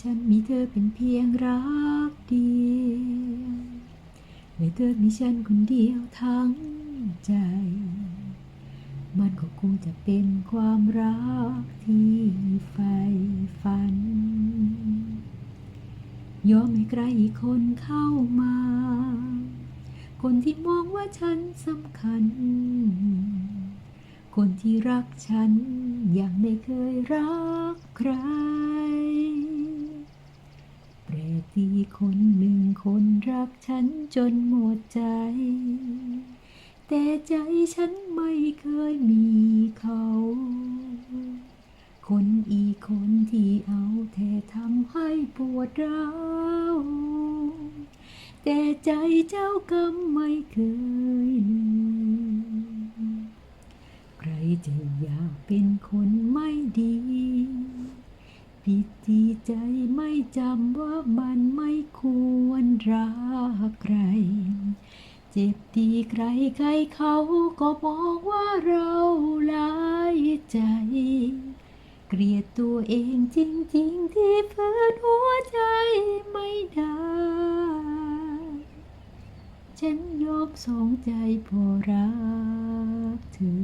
ฉันมีเธอเป็นเพียงรักเดียวและเธอมีฉันคนเดียวทั้งใจ มันก็คงจะเป็นความรักที่ใฝ่ฝัน ยอมให้ใครอีกคนเข้ามา คนที่มองว่าฉันสำคัญ คนที่รักฉันอย่างไม่เคยรักใคร คนหนึ่งคนรักฉันจนหมดใจ แต่ใจฉันไม่เคยมีเขา คนอีกคนที่เอาแต่ทำให้ปวดร้าวแต่ใจเจ้ากรรมไม่เคยลืมใครจะอยากเป็นคนไม่ดี ผิดที่ใจไม่จำว่ามันไม่ควรรักใคร เจ็บดีใครใครเขาก็มองว่าเราหลายใจ เกลียดตัวเองจริงๆที่ฝืนหัวใจไม่ได้ ฉันยอมสองใจพอรักเธอ